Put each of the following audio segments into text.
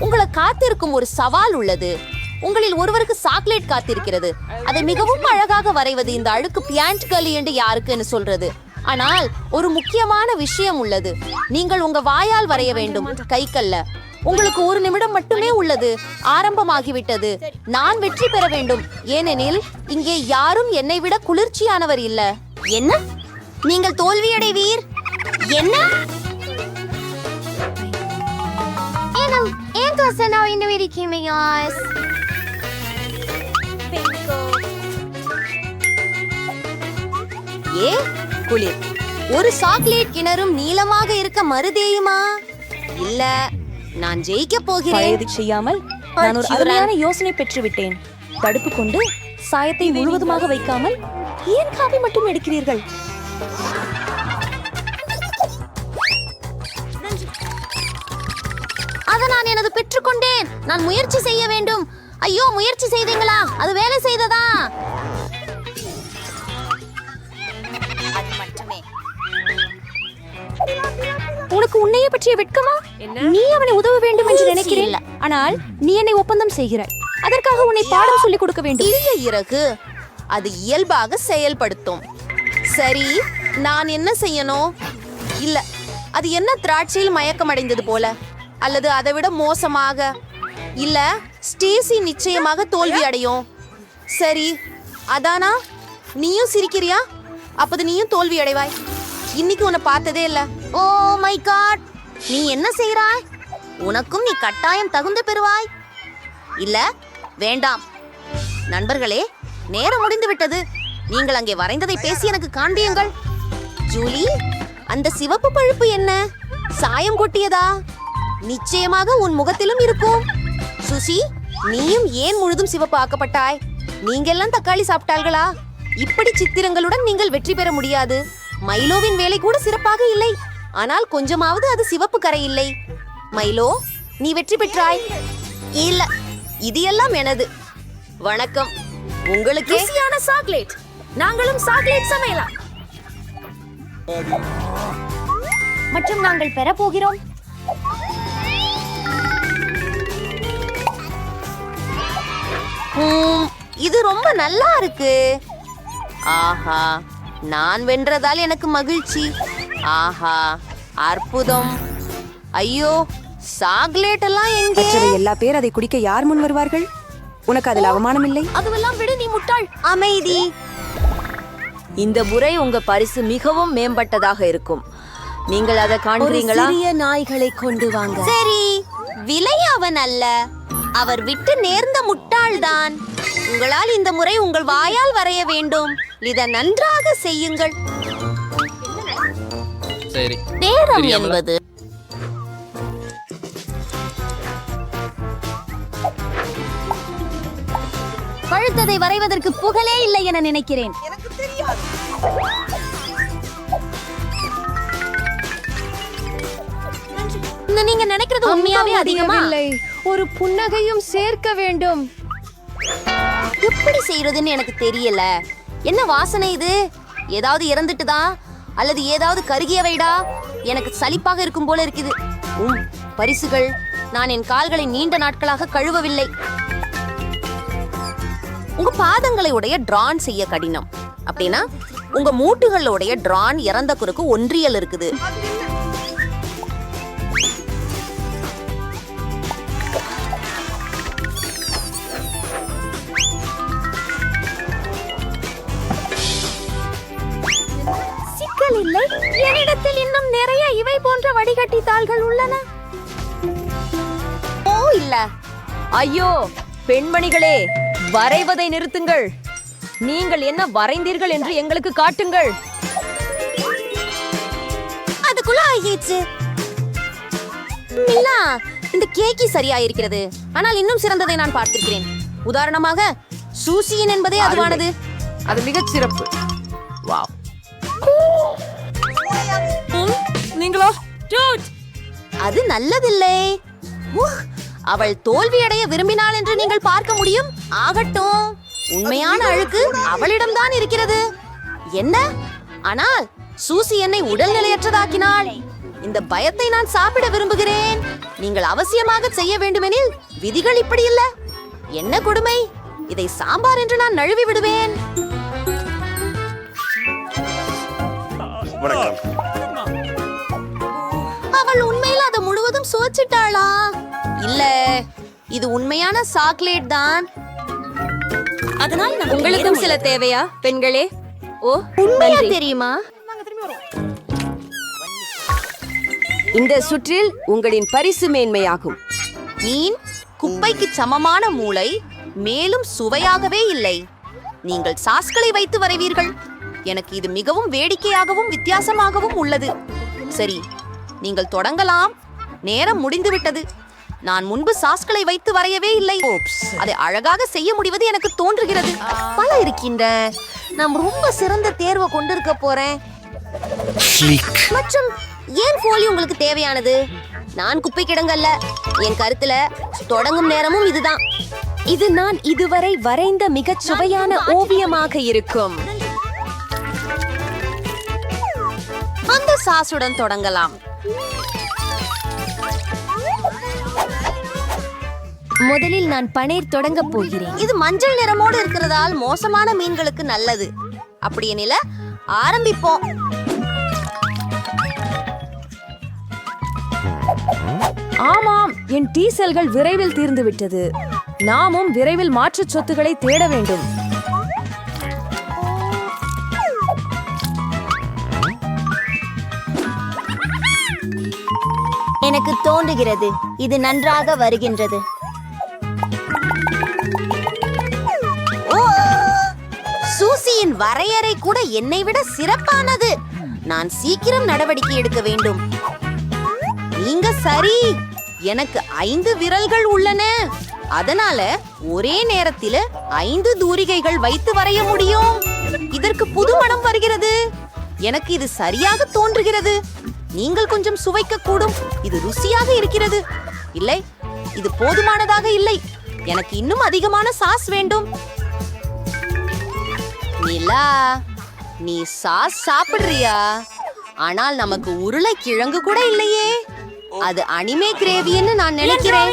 உங்களை காத்திருக்கும் ஒரு சவால் உள்ளது. உங்களில் ஒருவருக்கு சாக்லேட் காத்திருக்கிறது. அதை மிகவும் அழகாக வரைவது இந்த அழுக்கு பியாண்ட் களி என்று யாருக்குன்னு சொல்றது. ஆனால் ஒரு முக்கியமான விஷயம் உள்ளது. நீங்கள் உங்க வாயால் வரைய வேண்டும் கைக்கல்ல. உங்களுக்கு ஒரு நிமிடம் மட்டுமே உள்ளது. ஆரம்பமாகிவிட்டது. நான் வெற்றி பெற வேண்டும். ஏனெனில் இங்கே யாரும் என்னை விட குளிர்ச்சியானவர் இல்ல. என்ன? நீங்கள் தோல்வியடைவீர்? என்ன? Anam, Anto sa now in the really came yours. ஏ குளிர். ஒரு சாக்லேட் கிணறும் நீளமாக இருக்க மறுதேயுமா? இல்ல நான் ஜெயிக்க போகிறேன். பழையது செய்யாமல் நான் ஒரு. அருமையான யோசனை பெற்றுவிட்டேன் தடுப்பு கொண்டு சாயத்தை முழுவதுமாக வைக்காமல் ஏன் காபி மட்டும் எடுக்கிறீர்கள்? நான் எனது பெற்றுக்கொண்டேன். நான் முயற்சி செய்ய வேண்டும். ஐயோ முயற்சி செய்தீங்களா? அது வேலை செய்ததா? உனக்கு உன்னையே பற்றிய வெட்கமா? நீ அவனை உதவ வேண்டும் என்று இல்ல. நினைக்கிறேன். ஆனால் நீ என்னை ஒப்பந்தம் செய்கிறாய். அதற்காக உன்னை பாடம் சொல்லிக் கொடுக்க வேண்டும். இழிய இறகு. அது இயல்பாக செயல்படுத்தும். சரி நான் என்ன செய்யணும்? இல்ல அது என்ன திராட்சையில் மயக்கமடைந்தது போல? அல்லது அதை விட மோசமாக? இல்ல ஸ்டேசி நிச்சயமாக தோல்வி அடையும் சரி அதானா? நீயும் சிரிக்கிறியா? அப்போது நீயும் தோல்வி அடைவாய் இன்னைக்கு உன்னை பார்த்ததே இல்ல. Oh my god! நீ என்ன செய்கிறாய் உனக்கும் நீ கட்டாயம் தகுந்து பெறுவாய். இல்ல வேண்டாம். நண்பர்களே நேரம் முடிந்து விட்டது. நீங்கள் அங்கே வரைந்ததை பேசி எனக்கு காண்பியுங்கள். ஜூலி அந்த சிவப்பு பழுப்பு என்ன? சாயம் கொட்டியதா? நிச்சயமாக உன் முகத்திலும் இருக்கும். சுசி நீயும் ஏன் முழுதும் சிவப்பு ஆக்கப்பட்டாய் நீங்கெல்லாம் தக்காளி சாப்பிட்டாள்களா இப்படி சித்திரங்களுடன் நீங்கள் வெற்றி பெற முடியாது. மைலோவின் வேலை கூட சிறப்பாக இல்லை. ஆனால் கொஞ்சமாவது அது சிவப்பு கரை இல்லை மைலோ நீ வெற்றி பெற்றாய். இல்ல இது எல்லாம் எனது. வணக்கம். உங்களுக்கு. ருசியான சாக்லேட். நாங்களும் சாக்லேட் சமையலாம் மற்றும் நாங்கள் பெற போகிறோம் இது ரொம்ப நல்லா இருக்கு. ஆஹா நான் வென்றதால் எனக்கு மகிழ்ச்சி. ஆஹா அற்புதம். ஐயோ சாக்லேட் எல்லாம் எங்கே? எல்லா பேர் அதை குடிக்க யார் முன் வருவார்கள்? உனக்கு அதில் அவமானம் இல்லை? அதுவெல்லாம் விடு நீ முட்டாள். அமைதி. இந்த முறை உங்க பரிசு மிகவும் மேம்பட்டதாக இருக்கும். நீங்கள் அதை காண்கிறீங்களா? சிறிய நாய்களை கொண்டு வாங்க. சரி. விலை அவன் அல்ல. அவர் விட்டு நேர்ந்த முட்டாள்தான். உங்களால் இந்த முறை உங்கள் வாயால் வரைய வேண்டும். இதை நன்றாக செய்யுங்கள். சரி. நேரம். என்பது. பழுத்ததை வரைவதற்கு புகழே இல்லை என நினைக்கிறேன். இந்த நீங்க நினைக்கிறது உண்மையாவே அதிகமா? ஒரு புன்னகையும் சேர்க்க வேண்டும். எப்படி செய்யறதுன்னு எனக்கு தெரியல. என்ன வாசனை இது? ஏதாவது இறந்துட்டுதா? அல்லது ஏதாவது கருகியவைடா? எனக்கு சலிப்பாக இருக்கும் போல இருக்குது. உம் பரிசுகள். நான் என் கால்களை நீண்ட நாட்களாக கழுவவில்லை. உங்க பாதங்களை உடைய டிரான் செய்ய கடினம். அப்படின்னா உங்க மூட்டுகளுடைய டிரான் இறந்த குறுக்கு ஒன்றியல் இருக்குது. சிக்கல் இல்லை. என்னிடத்தில் இன்னும் நிறைய இவை போன்ற வடிகட்டி தாள்கள் உள்ளன. ஓ இல்ல. ஐயோ பெண்மணிகளே வரைவதை நிறுத்துங்கள். நீங்கள் என்ன வரைந்தீர்கள் என்று எங்களுக்கு காட்டுங்கள். அதுக்குள்ள ஆகிடுச்சு. மில்லா இந்த கேக்கி சரியா இருக்கிறது ஆனால் இன்னும் சிறந்ததை நான் பார்த்திருக்கிறேன். உதாரணமாக சூசியன் என்பதே அதுவானது. அது மிகச் சிறப்பு நீங்களோ அது நல்லதில்லை. உஹ், அவள் தோல்வியடைய விரும்பினாள் என்று நீங்கள் பார்க்க முடியும். ஆகட்டும். உண்மையான அழுக்கு அவளிடம்தான் இருக்கிறது. என்ன? ஆனால் சூசி என்னை உடல்நிலையற்றதாக்கினாள். இந்த பயத்தை நான் சாப்பிட விரும்புகிறேன். நீங்கள் அவசியமாக செய்ய வேண்டுமெனில் விதிகள் இப்படி இல்ல. என்ன கொடுமை? இதை சாம்பார் என்று நான் நழுவி விடுவேன். வணக்கம். அவள் உண்மையில் அதை முழுவதும் சுவைச்சிட்டாளா? இல்ல இது உண்மையான சாக்லேட் தான். அதனால் உங்களுக்கும் சில தேவையா பெண்களே? ஓ உண்மையா. தெரியுமா? இந்த சுற்றில் உங்களின் பரிசு மேன்மையாகும். மீன் குப்பைக்கு சமமான மூளை மேலும் சுவையாகவே இல்லை. நீங்கள் சாஸ்களை வைத்து வரைவீர்கள். எனக்கு இது மிகவும் வேடிக்கையாகவும் வித்தியாசமாகவும் உள்ளது. சரி நீங்கள் தொடங்கலாம். நேரம் முடிந்துவிட்டது. நான் முன்பு சாஸ்களை வைத்து வரையவே இல்லை. அதை அழகாக செய்ய முடிவது எனக்கு தோன்றுகிறது. பல இருக்கின்ற. நான் ரொம்ப சிறந்த தேர்வை கொண்டிருக்க போறேன். மற்றும் ஏன் போலி உங்களுக்கு தேவையானது? நான் குப்பை கிடங்கல்ல. என் கருத்துல தொடங்கும் நேரமும் இதுதான். இது நான் இதுவரை வரைந்த மிகச் சுவையான ஓவியமாக இருக்கும். அந்த சாசுடன் தொடங்கலாம். முதலில் நான் பனீர் தொடங்க போகிறேன். இது மஞ்சள் நிறமோடு இருக்கிறதால் மோசமான மீன்களுக்கு நல்லது. அப்படி எனில ஆரம்பிப்போம். ஆமாம் என் டீ செல்கள் விரைவில் தீர்ந்து விட்டது நாமும் விரைவில் மாற்றுச் சொத்துக்களை தேட வேண்டும். எனக்கு தோன்றுகிறது. இது நன்றாக வருகின்றது. சூசியின் வரையறை கூட என்னை விட சிறப்பானது. நான் சீக்கிரம் நடவடிக்கை எடுக்க வேண்டும். நீங்க சரி. எனக்கு ஐந்து விரல்கள் உள்ளன. அதனால ஒரே நேரத்தில் ஐந்து தூரிகைகள் வைத்து வரைய முடியும். இதற்கு புது மனம் வருகிறது. எனக்கு இது சரியாக தோன்றுகிறது. நீங்கள் கொஞ்சம் சுவைக்க கூடும் இது ருசியாக இருக்கிறது. இல்லை இது போதுமானதாக இல்லை. எனக்கு இன்னும் அதிகமான சாஸ் வேண்டும். நிலா நீ சாஸ் சாப்பிடுறியா? ஆனால் நமக்கு உருளைக்கிழங்கு கூட இல்லையே. அது அனிமே கிரேவின்னு நான் நினைக்கிறேன்.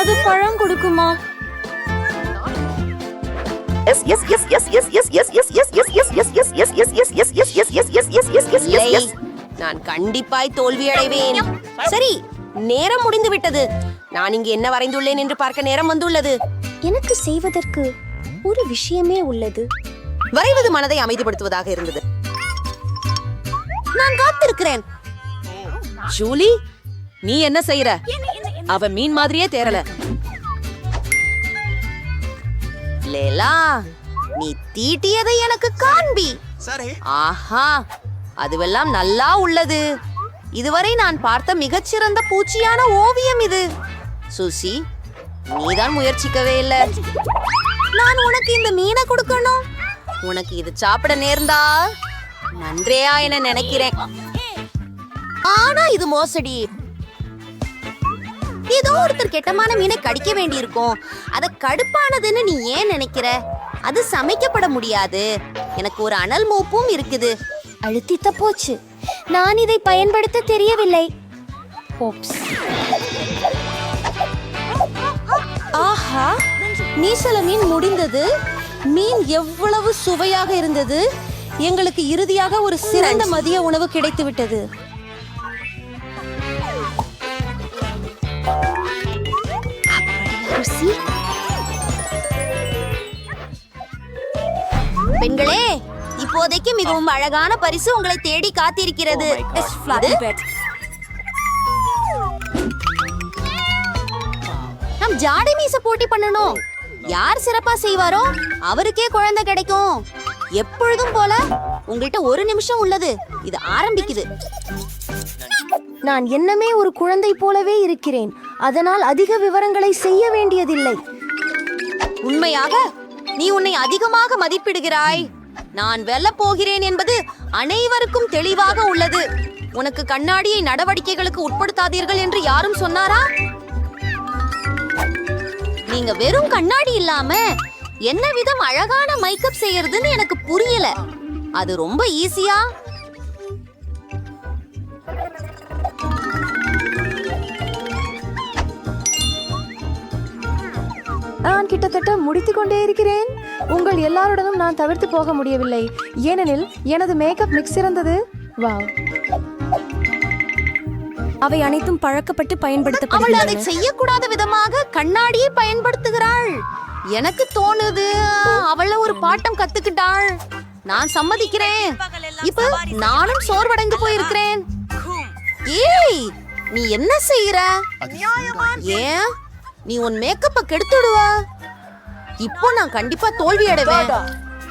அது பழம் கொடுக்குமா? இல்லை நான் கண்டிப்பாய் தோல்வி அடைவேன் சரி நேரம் முடிந்து விட்டது நான் இங்கு என்ன வரைந்துள்ளேன் என்று பார்க்க நேரம் வந்துள்ளது எனக்கு செய்வதற்கு ஒரு விஷயமே உள்ளது வரைவது மனதை அமைதிப்படுத்துவதாக இருந்தது நான் காத்திருக்கிறேன் ஜூலி நீ என்ன செய்யற அவ மீன் மாதிரியே தேரல லேலா நீ தீட்டியதை எனக்கு காண்பி. ஆஹா அதுவெல்லாம் நல்லா உள்ளது. இதுவரை நான் பார்த்த மிகச்சிறந்த பூச்சியான ஓவியம் இது. சுசி நீதான் முயற்சிக்கவே இல்லை. நான் உனக்கு இந்த மீனை கொடுக்கணும். உனக்கு இது சாப்பிட நேர்ந்தா? நன்றியா என நினைக்கிறேன். ஆனா இது மோசடி. ஏதோ ஒருத்தர் கெட்டமான மீனை கடிக்க வேண்டியிருக்கும். அத கடுப்பானதுன்னு நீ ஏன் நினைக்கிற? அது சமைக்கப்பட முடியாது. எனக்கு ஒரு அனல் மூப்பும் இருக்குது. அழுத்தித்த போச்சு. நான் இதை பயன்படுத்த தெரியவில்லை. ஆஹா நீசல மீன் முடிந்தது. மீன் எவ்வளவு சுவையாக இருந்தது. எங்களுக்கு இறுதியாக ஒரு சிறந்த மதிய உணவு கிடைத்து விட்டது பெண்களே இப்போதைக்கு மிகவும் அழகான பரிசு உங்களை தேடி காத்திருக்கிறது. இது? நம் ஜாடை மீச போட்டி பண்ணணும். யார் சிறப்பா செய்வாரோ அவருக்கே குழந்தை கிடைக்கும். எப்பொழுதும் போல உங்கள்கிட்ட ஒரு நிமிஷம் உள்ளது. இது ஆரம்பிக்குது. நான் என்னமே ஒரு குழந்தை போலவே இருக்கிறேன். அதனால் அதிக விவரங்களை செய்ய வேண்டியதில்லை. உண்மையாக நீ உன்னை அதிகமாக மதிப்பிடுகிறாய். நான் வெல்ல போகிறேன் என்பது அனைவருக்கும் தெளிவாக உள்ளது. உனக்கு கண்ணாடியை நடவடிக்கைகளுக்கு உட்படுத்தாதீர்கள் என்று யாரும் சொன்னாரா? நீங்க வெறும் கண்ணாடி இல்லாம என்ன விதம் அழகான மேக்கப் செய்யறதுன்னு எனக்கு புரியல. அது ரொம்ப ஈஸியா கிட்டத்தட்ட முடித்து கொண்டே இருக்கிறேன். உங்கள் எல்லாருடனும் நான் தவிர்த்து போக முடியவில்லை. ஏனெனில் எனது மேக்கப் மிக்ஸ் இருந்தது வாவ். அவை அனைத்தும் பழக்கப்பட்டு அவள் அதை செய்யக்கூடாத விதமாக கண்ணாடியை பயன்படுத்துகிறாள். எனக்கு தோணுது அவள ஒரு பாட்டம் கத்துக்கிட்டாள். நான் சம்மதிக்கிறேன். இப்ப நானும் சோர்வடைந்து போயிருக்கிறேன். ஏய் நீ என்ன செய்யற ஏன்? நீ உன் மேக்கப்ப கெடுத்துடுவ. இப்போ நான் கண்டிப்பா தோல்வி அடைவேன்.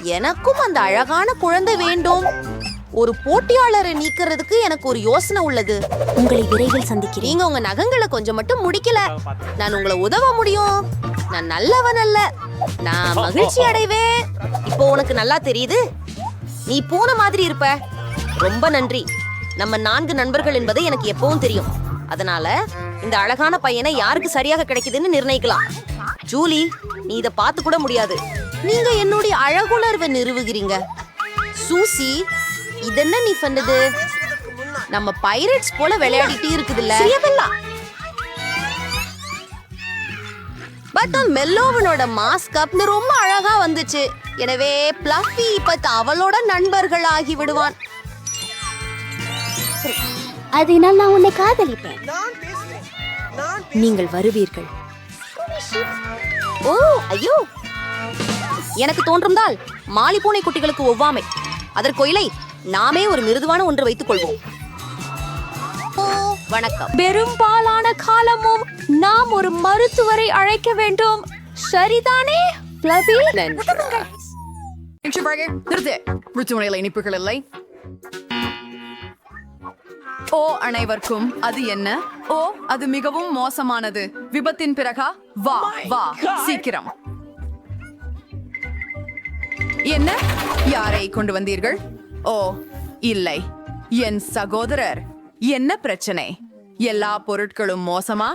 எனக்கும் அந்த அழகான குழந்தை வேண்டும். ஒரு போட்டியாளரை நீக்கிறதுக்கு எனக்கு ஒரு யோசனை உள்ளது. உங்களை விரைவில் சந்திக்கிறேன். நீங்க உங்க நகங்களை கொஞ்சம் மட்டும் முடிக்கல. நான் உங்களை உதவ முடியும். நான் நல்லவன் அல்ல. நான் மகிழ்ச்சி அடைவேன். இப்போ உனக்கு நல்லா தெரியுது? நீ பூனை மாதிரி இருப்ப. ரொம்ப நன்றி. நம்ம நான்கு நண்பர்கள் என்பது எனக்கு எப்பவும் தெரியும். அதனால இந்த அழகான பையனை யாருக்கு சரியாக கிடைக்குதுன்னு நிர்ணயிக்கலாம். ஜூலி நீ இத பார்த்து கூட முடியாது. நீங்க என்னுடைய அழகுணர்வை நிறுவுகிறீங்க. சூசி இதென்ன நீ பண்ணது? நம்ம பைரட்ஸ் போல விளையாடிட்டு இருக்குதுல்ல. பட் மெல்லோவனோட மாஸ்க் அப்னு ரொம்ப அழகா வந்துச்சு. எனவே பிளஃபி இப்ப அவளோட நண்பர்கள் ஆகி விடுவான் அதனால் நான் உன்னை காதலிப்பேன். நீங்கள் வருவீர்கள் ஓ ஐயோ எனக்கு தோன்றும்தால் மாலி பூனை குட்டிகளுக்கு ஒவ்வாமை அதற்கொயிலை நாமே ஒரு மிருதுவான ஒன்று வைத்துக் கொள்வோம் ஓ வணக்கம் பெரும்பாலான காலமும் நாம் ஒரு மருத்துவரை அழைக்க வேண்டும் சரிதானே பிளபி நிறுத்து ருத்துவனையில் இனிப்புகள் இல்லை ஓ அனைவருக்கும். அது என்ன? ஓ அது மிகவும் மோசமானது. விபத்தின் பிறகா? வா வா. சீக்கிரம். என்ன? யாரை கொண்டு வந்தீர்கள்? ஓ இல்லை. என் சகோதரர். என்ன பிரச்சனை? எல்லா பொருட்களும் மோசமா?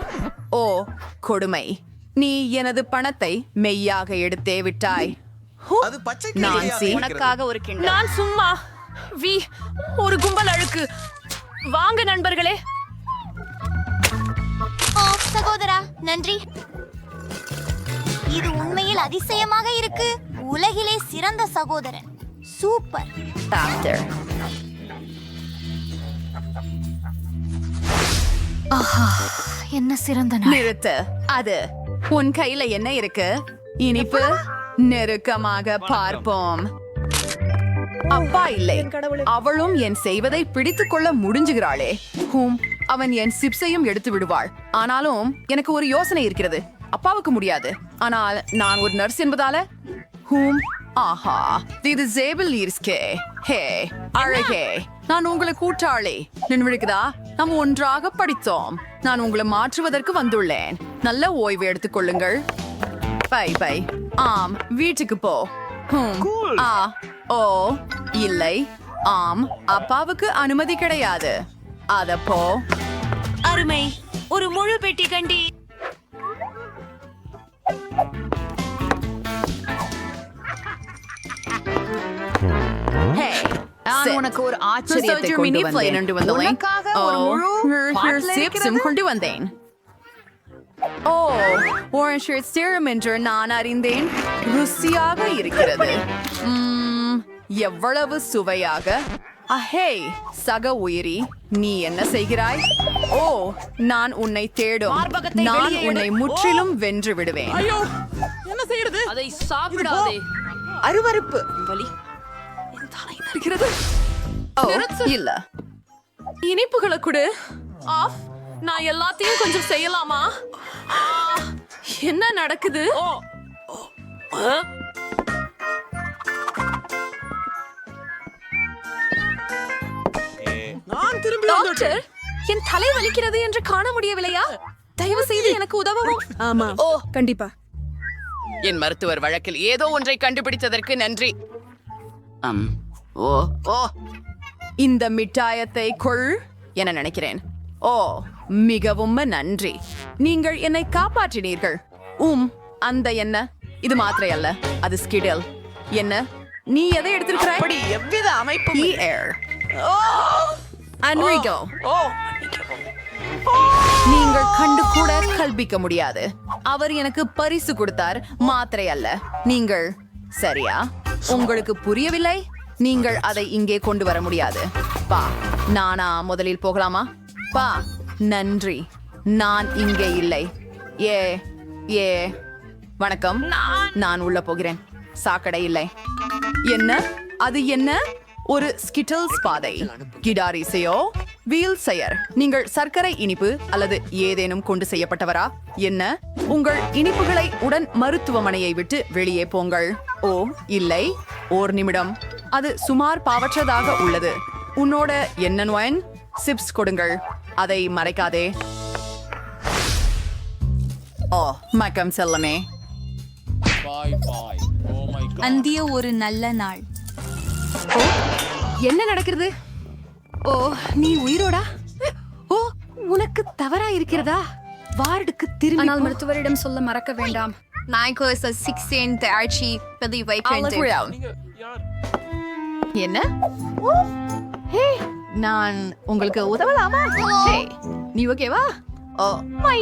ஓ கொடுமை. நீ எனது பணத்தை மெய்யாக எடுத்தே விட்டாய். ஹூ, நான்சி உனக்காக ஒரு கிண்ணம் நான் சும்மா வி ஒரு கும்பல் அழுக்கு. வாங்க நண்பர்களே. சகோதரா நன்றி. இது உண்மையில் அதிசயமாக இருக்கு. உலகிலே சிறந்த சகோதரன். சூப்பர். என்ன சிறந்த நிறுத்து. அது உன் கையில என்ன இருக்கு? இனிப்பு? நெருக்கமாக பார்ப்போம். அப்பா இல்லை அவளும் என் செய்வதை பிடித்துக் கொள்ள முடிஞ்சுகிறாளே. ஹூம் அவன் என் சிப்ஸையும் எடுத்து விடுவாள். ஆனாலும் எனக்கு ஒரு யோசனை இருக்கிறது. அப்பாவுக்கு முடியாது. ஆனால் நான் ஒரு நர்ஸ் என்பதால? ஹூம் ஆஹா. இது ஜேபிள் இருக்கே ஹே அழகே. நான் உங்களை கூட்டாளி நினைவிருக்குதா நாம் ஒன்றாக படித்தோம். நான் உங்களை மாற்றுவதற்கு வந்துள்ளேன். நல்ல ஓய்வு எடுத்துக் கொள்ளுங்கள். Bye bye. ஆம் வீட்டுக்கு போ. ஹும். ஆ. ஓ இல்லை ஆம் அப்பாவுக்கு அனுமதி கிடையாது அத போ அருமை ஒரு முழு பெட்டி கண்டி உனக்கு ஒரு ஆச்சரியத்தை. கொண்டு வந்தேன். கொண்டு வந்தேன். உனக்காக ஒரு ஓ, முழு here- here பாட்டில் சிப்ஸும் இருக்கிறது. கொண்டு வந்தேன் ஓ orange shirt serum என்று நான் அறிந்தேன் ருசியாக இருக்கிறது எவ்வளவு சுவையாக? அஹே சக உயிரி நீ என்ன செய்கிறாய்? ஓ நான் உன்னை தேடும். நான் உன்னை முற்றிலும் வென்று விடுவேன். அதை சாப்பிடாதே. அருவருப்பு. ஓ இல்ல. இனிப்புகளை கொடு. ஆஃப். நான் எல்லாத்தையும் கொஞ்சம் செய்யலாமா? ஆ, என்ன நடக்குது? டாக்டர் என் தலை வலிக்கிறது என்று காண முடியவில்லையா? தயவு செய்து எனக்கு உதவவும். ஆமா. ஓ. கண்டிப்பா. என் மருத்துவர் வழக்கில் ஏதோ ஒன்றை கண்டுபிடித்ததற்கு நன்றி. அம், ஓ ஓ. இந்த மிட்டாயத்தை கொள். என நினைக்கிறேன். ஓ. மிகவும் நன்றி. நீங்கள் என்னை காப்பாற்றினீர்கள். உம் அந்த என்ன இது மாத்திரை அல்ல அது ஸ்கிடல். என்ன? நீ எதை எடுத்திருக்கிறாய்? அப்படி எவ்வித அமைப்பு He air. Enrico. நீங்கள் கண்டு கூட கல்பிக்க முடியாது. அவர் எனக்கு பரிசு கொடுத்தார் மாத்திரை அல்ல. நீங்கள் சரியா? உங்களுக்கு புரியவில்லை? நீங்கள் அதை இங்கே கொண்டு வர முடியாது. பா நானா முதலில் போகலாமா? பா நன்றி. நான் இங்கே இல்லை. ஏ ஏ வணக்கம். நான் உள்ள போகிறேன். சாக்கடை இல்லை. என்ன? அது என்ன? ஒரு ஸ்கிட்டல்ஸ் பாதை. கிடார் இசையோ வீல் செயர். நீங்கள் சர்க்கரை இனிப்பு அல்லது ஏதேனும் கொண்டு செய்யப்பட்டவரா? என்ன? உங்கள் இனிப்புகளை உடன் மருத்துவமனையை விட்டு வெளியே போங்கள். ஓ இல்லை. ஓர் நிமிடம். அது சுமார் பாவற்றதாக உள்ளது. உன்னோட என்ன நோயன் சிப்ஸ் கொடுங்கள். அதை மறைக்காதே. ஓ மக்கம் செல்லமே. அந்திய ஒரு நல்ல நாள். என்ன நடக்கிறது? ஓ நீ உயிரோடா? ஓ உனக்கு தவறா இருக்கிறதா? வார்டுக்கு திரும்பி ஆனால் மருத்துவரிடம் சொல்ல மறக்க வேண்டாம். நாய்க்கு சிக்ஸ்டீன் ஆட்சி பதிவை என்ன? ஹே நான் உங்களுக்கு உதவலாமா? ஹே நீ ஓகேவா ஓ மை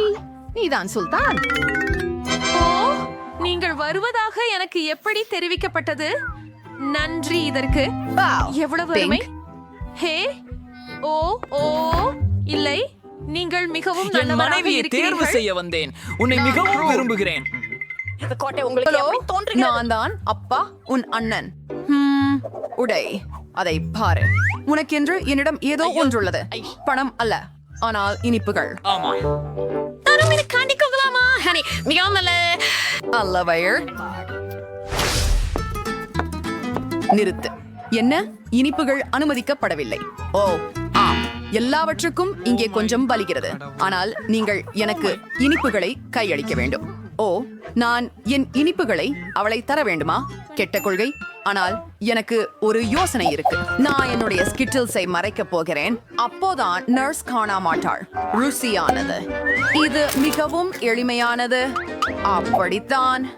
நீதான் சுல்தான். ஓ நீங்கள் வருவதாக எனக்கு எப்படி தெரிவிக்கப்பட்டது? நன்றி இதற்கு. எவ்வளவு. அருமை. ஹே ஓ ஓ இல்லை. நீங்கள் மிகவும் என் மனைவியை தேர்வு செய்ய வந்தேன். உன்னை மிகவும் விரும்புகிறேன். நான் தான் அப்பா உன் அண்ணன். ஹம், உடை அதை பாரு. உனக்கென்று என்னிடம் ஏதோ ஒன்றுள்ளது. பணம் அல்ல ஆனால் இனிப்புகள். ஆமா. அல்லவயர் நிறுத்து. என்ன? இனிப்புகள் அனுமதிக்கப்படவில்லை. ஓ ஆம். எல்லாவற்றுக்கும் இங்கே கொஞ்சம் வலிகிறது. ஆனால் நீங்கள் எனக்கு இனிப்புகளை கையளிக்க வேண்டும். ஓ நான் என் இனிப்புகளை அவளை தர வேண்டுமா? கெட்ட கொள்கை. ஆனால் எனக்கு ஒரு யோசனை இருக்கு. நான் என்னுடைய ஸ்கிட்டில்ஸை மறைக்க போகிறேன். அப்போதான் நர்ஸ் காணா மாட்டாள். ருசியானது. இது மிகவும் எளிமையானது. அப்படித்தான்.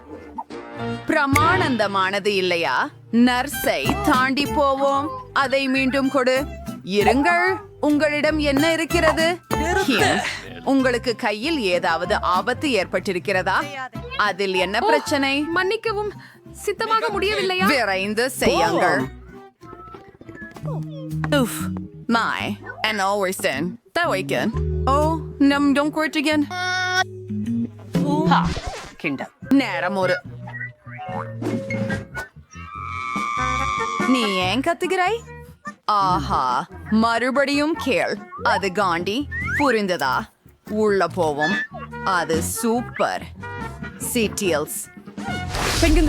பிரமானந்தமானது இல்லையா? நர்ஸை தாண்டி போவோம். அதை மீண்டும் கொடு. இருங்கள். உங்களிடம் என்ன இருக்கிறது? உங்களுக்கு கையில் ஏதாவது ஆபத்து ஏற்பட்டிருக்கிறதா? அதில் என்ன பிரச்சனை? மன்னிக்கவும். சித்தமாக முடியவில்லையா? விரைந்து செய்யுங்கள். Uff, my, and always then. That weekend. Oh, நம் don't quit again. நேரம் ஒரு. நீ ஏன் கத்துகிறாய் ஆஹா மறுபடியும் கேள். அது காண்டி புரிந்ததா? உள்ள போவோம். அது சூப்பர். சிட்டியல்ஸ். பெண்கள்